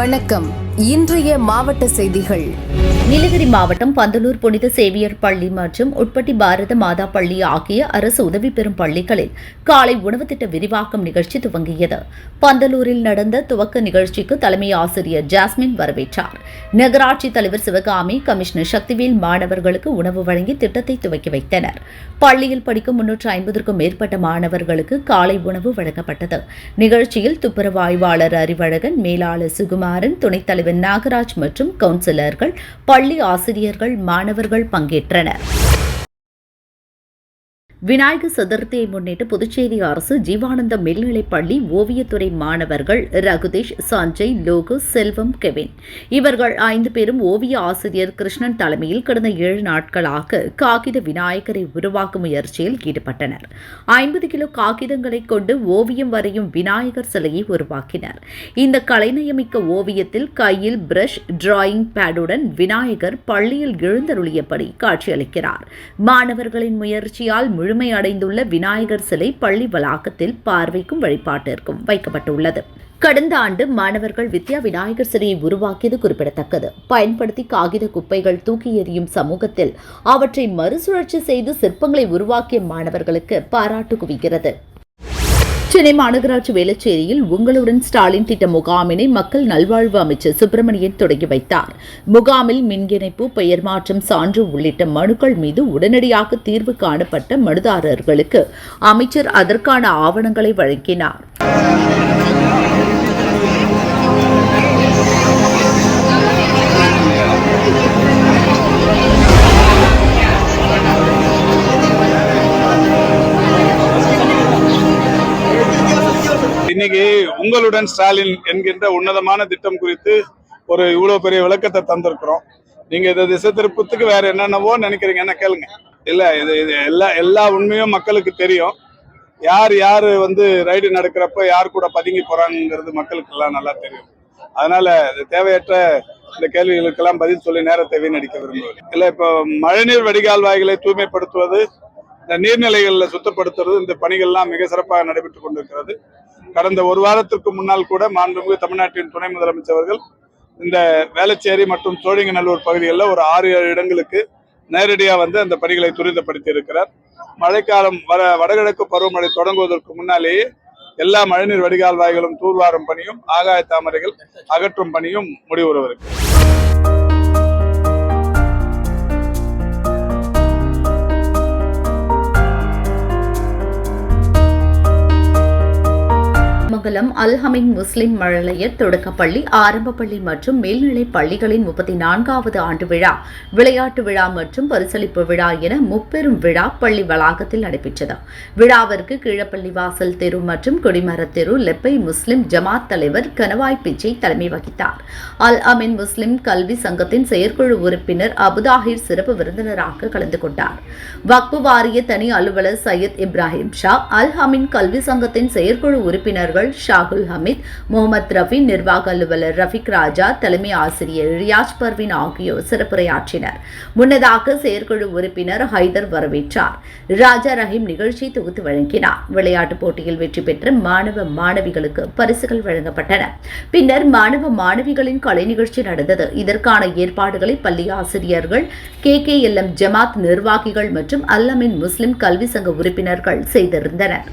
வணக்கம் இன்றைய மாவட்ட செய்திகள். நீலகிரி மாவட்டம் பந்தலூர் புனித சேவியர் பள்ளி மற்றும் உட்பட்டி பாரத மாதா பள்ளி ஆகிய அரசு உதவி பெறும் பள்ளிகளில் காலை உணவு திட்ட விரிவாக்கம் நிகழ்ச்சி துவங்கியது. பந்தலூரில் நடந்த துவக்க நிகழ்ச்சிக்கு தலைமை ஆசிரியர் ஜாஸ்மின் வரவேற்றார். நகராட்சி தலைவர் சிவகாமி கமிஷனர் சக்திவேல் மாணவர்களுக்கு உணவு வழங்கி திட்டத்தை துவக்கி வைத்தனர். பள்ளியில் படிக்கும் முன்னூற்று ஐம்பதற்கும் மேற்பட்ட மாணவர்களுக்கு காலை உணவு வழங்கப்பட்டது. நிகழ்ச்சியில் துப்புரவாய்வாளர் அறிவழகன் மேலாளர் சுகுமாரன் துணைத் தலைவர் நாகராஜ் மற்றும் கவுன்சிலர்கள் பள்ளி ஆசிரியர்கள் மாணவர்கள் பங்கேற்றனர். விநாயகர் சதுர்த்தியை முன்னிட்டு புதுச்சேரி அரசு ஜீவானந்த மேல்நிலைப் பள்ளி ஓவியத்துறை மாணவர்கள் ரகுதேஷ் சஞ்சய் லோகு செல்வம் கெவின். இவர்கள் ஐந்து பேரும் ஓவிய ஆசிரியர் கிருஷ்ணன் தலைமையில் கடந்த ஏழு நாட்களாக காகித விநாயகரை உருவாக்கும் முயற்சியில் ஈடுபட்டனர். ஐம்பது கிலோ காகிதங்களை கொண்டு ஓவியம் வரையும் விநாயகர் சிலையை உருவாக்கினர். இந்த கலைநயமிக்க ஓவியத்தில் கையில் பிரஷ் டிராயிங் பேடுடன் விநாயகர் பள்ளியில் எழுந்தருளியபடி காட்சியளிக்கிறார். மாணவர்களின் முயற்சியால் முழுமையடைந்துள்ள விநாயகர் சிலை பள்ளி வளாகத்தில் பார்வைக்கும் வழிபாட்டிற்கும் வைக்கப்பட்டுள்ளது. கடந்த ஆண்டு மாணவர்கள் வித்யா விநாயகர் சிலையை உருவாக்கியது குறிப்பிடத்தக்கது. பயன்படுத்தி காகித குப்பைகள் தூக்கி எறியும் சமூகத்தில் அவற்றை மறுசுழற்சி செய்து சிற்பங்களை உருவாக்கிய மாணவர்களுக்கு பாராட்டு குவிக்கிறது சென்னை மாநகராட்சி வேளச்சேரியில் உங்களுடன் ஸ்டாலின் திட்ட முகாமினை மக்கள் நல்வாழ்வு அமைச்சர் சுப்பிரமணியன் தொடங்கி வைத்தார். முகாமில் மின் இணைப்பு பெயர் மாற்றம் சான்று உள்ளிட்ட மனுக்கள் மீது உடனடியாக தீர்வு காணப்பட்ட மனுதாரர்களுக்கு அமைச்சர் அதற்கான ஆவணங்களை வழங்கினார். உங்களுடன் ஸ்டாலின் என்கின்ற உன்னதமான திட்டம் குறித்து ஒரு இவ்வளவு பெரிய விளக்கத்தை தந்திருக்கிறோம். நீங்க இதை திசை திருப்பத்துக்கு வேற என்னென்னவோ நினைக்கிறீங்க? என்ன கேளுங்க. இல்ல இது இது எல்லா எல்லா உண்மையும் மக்களுக்கு தெரியும். யார் யார் வந்து ரைடு நடக்கிறப்ப யார் கூட பதுங்கி போறாங்கிறது மக்களுக்கு எல்லாம் நல்லா தெரியும். அதனால தேவையற்ற இந்த கேள்விகளுக்கெல்லாம் பதில் சொல்லி நேரத்தை வீணடிக்க விரும்புவது இல்ல இப்போ மழைநீர் வடிகால் வாய்களை தூய்மைப்படுத்துவது இந்த நீர்நிலைகளில் சுத்தப்படுத்துறது இந்த பணிகள்லாம் மிக சிறப்பாக நடைபெற்று கொண்டிருக்கிறது. கடந்த ஒரு வாரத்திற்கு முன்னால் கூட மாண்புமிகு தமிழ்நாட்டின் துணை முதலமைச்சர் அவர்கள் இந்த வேளச்சேரி மற்றும் சோழிங்கநல்லூர் பகுதிகளில் ஒரு ஆறு ஏழு இடங்களுக்கு நேரடியாக வந்து அந்த பணிகளை துரிதப்படுத்தி இருக்கிறார் மழைக்காலம் வர வடகிழக்கு பருவமழை தொடங்குவதற்கு முன்னாலேயே எல்லா மழைநீர் வடிகால் வாய்களும் தூர்வாரும் பணியும் ஆகாய தாமரைகள் அகற்றும் பணியும் முடிவுறுவருக்கு மங்கலம் அல்ஹமின் முஸ்லிம் மழலைய தொடக்கப்பள்ளி ஆரம்பப்பள்ளி மற்றும் மேல்நிலைப் பள்ளிகளின் முப்பத்தி நான்காவது ஆண்டு விழா விளையாட்டு விழா மற்றும் பரிசளிப்பு விழா என முப்பெரும் விழா பள்ளி வளாகத்தில் நடைபெற்றது. விழாவிற்கு கீழப்பள்ளி வாசல் தெரு மற்றும் கொடிமரத் தெரு லெப்பை முஸ்லிம் ஜமாத் தலைவர் கனவாய் பிச்சை தலைமை வகித்தார். அல் அமின் முஸ்லிம் கல்வி சங்கத்தின் செயற்குழு உறுப்பினர் அபுதாஹிர் சிறப்பு விருந்தினராக கலந்து கொண்டார். வக்பு வாரிய தனி அலுவலர் சையத் இப்ராஹிம் ஷா அல் ஹமின் கல்வி சங்கத்தின் செயற்குழு உறுப்பினர்கள் ஷாகுல் ஹமீத் முகமது ரஃபி நிர்வாக அலுவலர் ரஃபிக் ராஜா தலைமை ஆசிரியர் ரியாஜ் பர்வின் ஆகியோர் சிறப்புரையாற்றினர். முன்னதாக செயற்குழு உறுப்பினர் ஹைதர் வரவேற்றார். ராஜா ரஹீம் நிகழ்ச்சி தொகுத்து வழங்கினார். விளையாட்டுப் போட்டியில் வெற்றி பெற்ற மாணவ மாணவிகளுக்கு பரிசுகள் வழங்கப்பட்டன. பின்னர் மாணவ மாணவிகளின் கலை நிகழ்ச்சி நடந்தது. இதற்கான ஏற்பாடுகளை பள்ளி ஆசிரியர்கள் K K L M Jamath நிர்வாகிகள் மற்றும் அல்லமின் முஸ்லிம் கல்வி சங்க உறுப்பினர்கள் செய்திருந்தனர்.